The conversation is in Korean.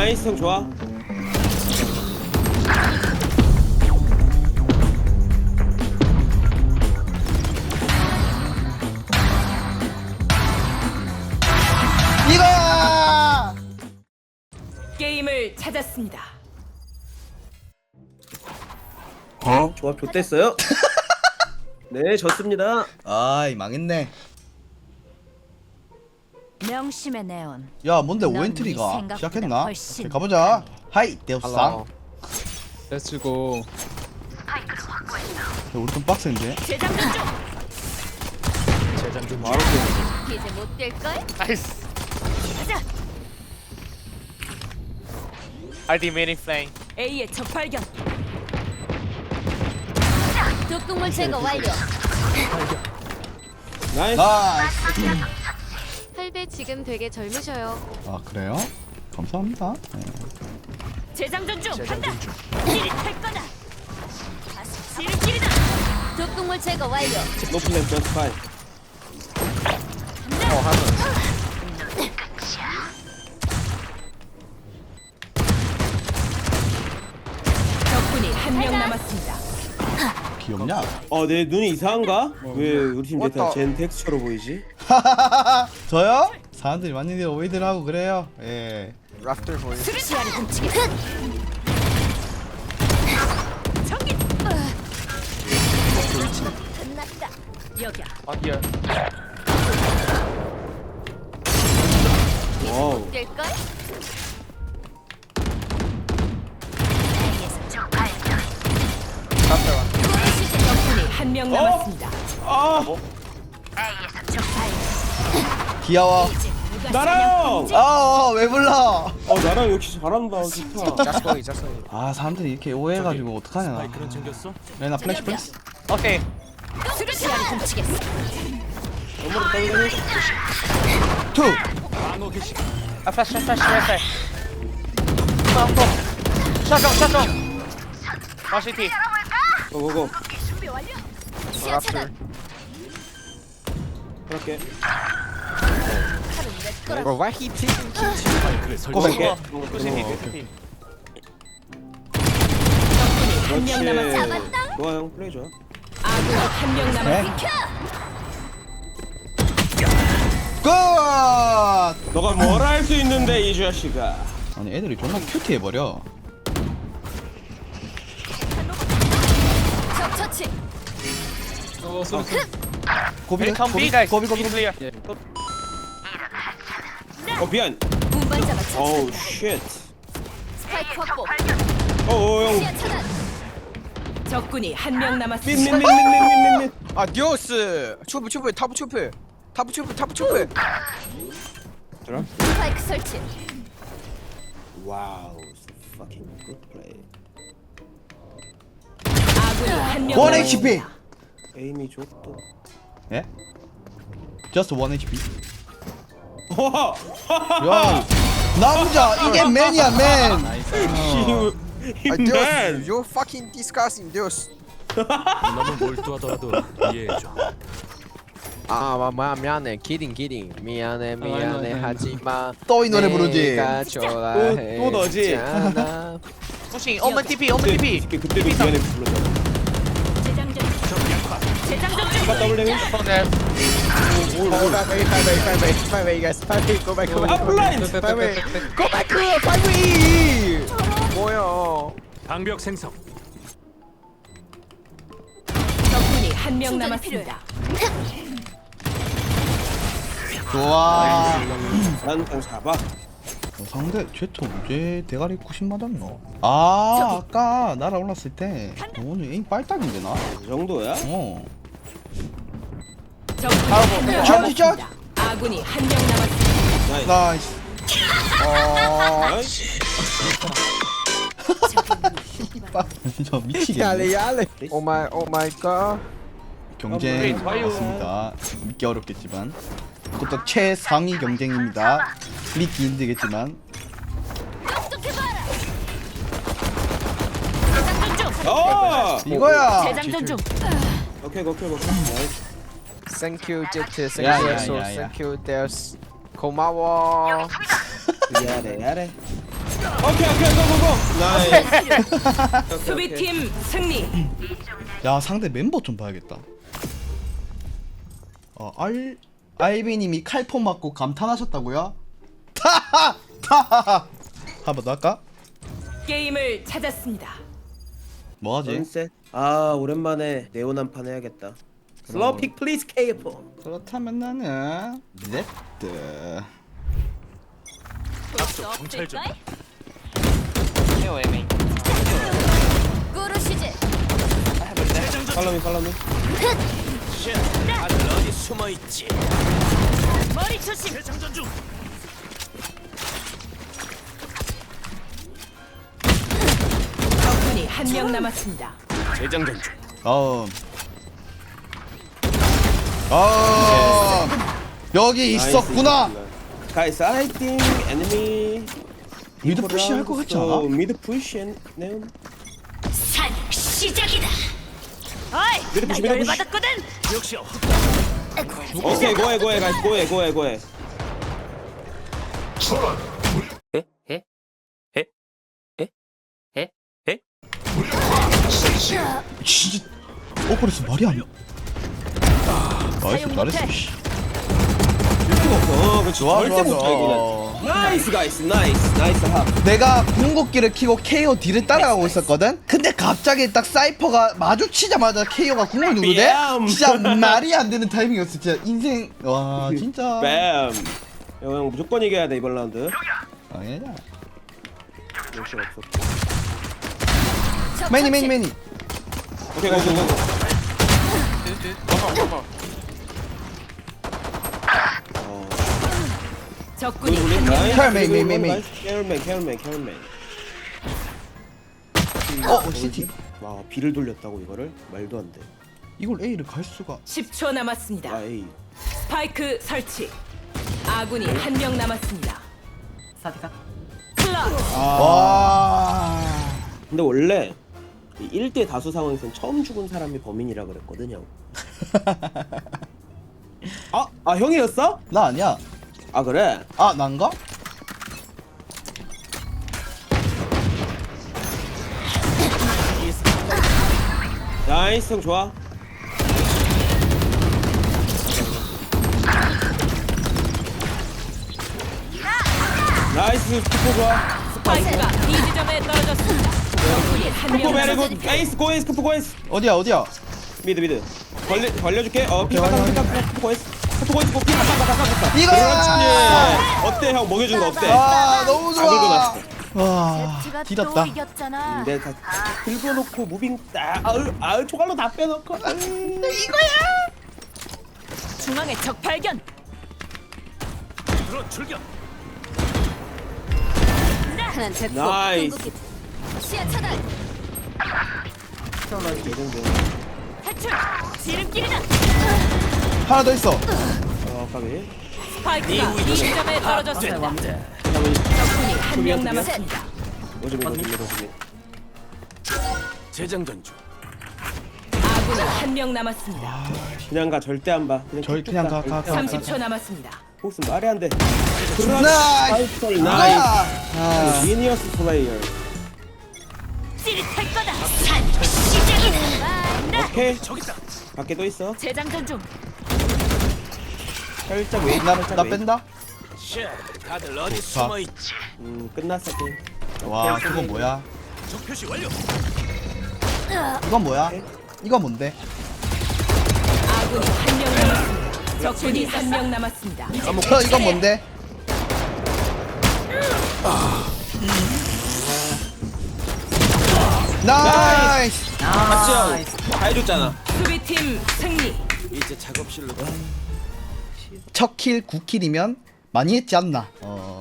나이스 형 좋아. 이거! 게임을 찾았습니다. 조합 좋댔어요. 네 졌습니다. 아이 망했네 명심의 네온. 야 뭔데 넌 오엔트리가 네 생각보다 시작했나? 훨씬 오케이, 가보자 하이 대우상 렛츠고 우리 좀 빡센데 재장전 중. 바로 그 이제 못 뛸걸? 나이스 가자. RD 메인 플레잉 A의 적 발견. 독극물 제거 완료. 나이스 나이스 할배 지금 되게 젊으셔요. 아 그래요? 감사합니다 네. 재장전 중. 간다. 찌릿할 거다. 다시 지름길이다. 독극물 제거 완료. 노플랜 저스트 파이 적군이 한 명 남았습니다. 귀엽냐? 어내 눈이 이상한가? 왜 우리 팀 데이터 젠 텍스처로 보이지? 저요? 사람들이 많이들 오해들 하고 그래요 예 시야를 훔치게. 저기. 끝났다. 여기야. 어디야 와우 뛸걸? 적군이 한명 남았습니다. 아 귀여워 나랑 아왜 불러? 어 나랑 역시 잘한다 좋다 자스코이 자스코이. 아 사람들이 이렇게 오해해가지고 어떡하냐. 레나 플래시 플래시. 오케이. 시야를 훔치겠어. 너무 떨리네. 투! 아 플래시 플래시 플래시 펑펑 샷정 샷정 마시티. 고고고. 시야 차단. 그렇게 거라. 고백해 구시티 구시티 한명 남았습니다. 잡았다. 좋아 형 플레이 좋아 아군이 한명 남았습니다. 끝 너가 뭘 할 수 있는데 이 자식아? 아니 애들이 존나 큐티해 버려. 적 처치. 고비 웰컴 고비 B guys. 고비 고비 B clear 어 미안 운반자가 어우. 쉣 스파이크 확보. 어어 시야 차단. 적군이 한 명 남았습니다. 형민민민민민민 아 디오스 추프 추프 타프 추프 타프 추프 타프 추프 스파이크 설치. 와우 fucking good play 아군이 한명 원 남았습니다. HP 에임이 좋다 예? Just 1 HP 와 야 남자 이게 맨이야 맨. 힘맨 you fucking disgusting 디오스 너무 몰두하더라도 이해해줘. 아 마, 마, 미안해. kidding kidding. 미안해 미안해. 하지마 또 이 노래 부르지. 내가 또- 좋아해 또 너지? 푸싱 오먼 TP 오먼 TP 그때 그때도 미안해 불렀잖아 재장전. 재장전 더블 아 블라인드 방벽 생성. 적군이 한 명 남았습니다. 좋아 어, 상대 최초 언제 대가리 90 맞았노? 아 아까 날아 올랐을 때 오늘 에임 빨딱인데 나? 그 정도야? 어 샷, 남았습니다. 아군이 한 명 남았습니다. 나이스 어 나이스 진짜 미치겠네 야래 오마이 오 마이 갓 경쟁 아, 뭐야. 맞습니다 믿기 어렵겠지만 그것도 최상위 경쟁입니다 믿기 힘들겠지만 똑똑해봐라. 재장전 중. 어 이거야 재장전 중. 오케이 오케이 오케이 나이스 땡큐 제트 야, 야, 땡큐 야, 야. 땡큐 데스 고마워. 야래 야래 오케이 오케이 고고고. 나이스 수비팀 승리. 야 상대 멤버 좀 봐야겠다. 어, 알 알비님이 칼폰 맞고 감탄하셨다고요? 타하! 타하! 한번 더 할까? 게임을 찾았습니다. 뭐하지? 아 오랜만에 네온 한판 해야겠다 슬로픽 플리즈 케이포 그렇다면 나는 레드 정찰 좀. 에어 에메이 꾸르시지. 팔로미 팔로미 다들 어디 숨어 있지? 머리 조심. 재장전 중. 적군이 한 명 남았습니다. 재장전 중. 다음 아. 여기 있었구나. 가이스 I think enemy. 미드 푸시 할 것 같지 않아? 미드 푸시 앤 네온 산 시작이다. 어이, 미드 푸시 미드 푸시. 받았거든. 역시 오케이 고해 고해 가이스. 고해 고해 고해. 진짜 오퍼레스 말이 아니야 나이스 잘했어 씨. 필요가 없어. 어 그렇지. 좋아 절대 좋아 못 가, 이거는. 좋아 나이스 가이스 나이스 나이스 합 내가 궁극기를 키고 KO 뒤를 따라가고 있었거든? 근데 갑자기 딱 사이퍼가 마주치자마자 KO가 궁을 누르대? 뺨. 진짜 말이 안 되는 타이밍이었어. 진짜 인생. 와 진짜. 뺨 형, 형 무조건 이겨야 돼 이번 라운드. 아니야. 역시 없어. 매니 매니 매니 오케이 가이스 고고 적군이 한 명. 켈, 메인, 메인, 메인, 메인. 켈맨 켈맨 켈맨 어 시티 와 비를 돌렸다고 이거를 말도 안돼 이걸 A를 갈 수가 10초 남았습니다. 아 에이 스파이크 설치. 아군이 한 명 남았습니다. 클럽. 와 근데 원래 이 1대 다수 상황에선 처음 죽은 사람이 범인이라 그랬거든요 아, 아 형이었어? 나 아니야 아 그래? 아 난가? 나이스 형 좋아 나이스 스포 좋아 스파이크가 B 지점에 떨어졌습니다. 적군이 스포 명 베리 굿 남았습니다. 에이스 고에이스 스포 고에이스 어디야 어디야 미드 미드 걸려, 걸려줄게 어 오케이, 피가 확인, 피가 스포 고에이스 스 포 고에이스 고피 갔다 갔다 갔다 이거 그렇지 어때 형 먹여준 거 어때? 아 너무 다 긁어놨어 와 제가 또 뒤졌다 이겼잖아. 내가 다 긁어 놓고 무빙 딱 아으 아으 초갈로 다 빼놓고 아으. 중앙에 적 발견. 들어 출격. 하나 됐고. 나이스. 궁극기. 시야 차단. 탈출. 지름길이다. 하나 더 있어 어 까비 스파이크가 B 지점에 떨어졌습니다. 그다음에 적군이 한 명 남았습니다. 로즈미 로즈미 로즈미 재장전 중. 아군이 한 명 남았습니다. 그냥 가 절대 안 봐 그냥 저희 그냥 가, 가, 가. 30초 남았습니다. 복스 말이 안 돼 나이스 나이스 나이스 아, 지니어스 플레이어 찌릿할 거다. 산 시작이다. 오케이 저기 있다. 밖에 또 있어 재장전 중. 살짝 웨이트 나, 나. 뺀다 쉣. 다들 어디 좋다. 숨어 있지? 음 끝났어 게임 와 그거 뭐야 적 표시 완료. 이건 뭐야 이건 뭔데 아군이 한 명 남았습니다. 적군이 한명 남았습니다. 어, 이건 뭔데 나이스 맞지 다 해줬잖아 수비팀 승리. 이제 작업실로 가. 첫 킬 9킬이면 많이 했지 않나? 어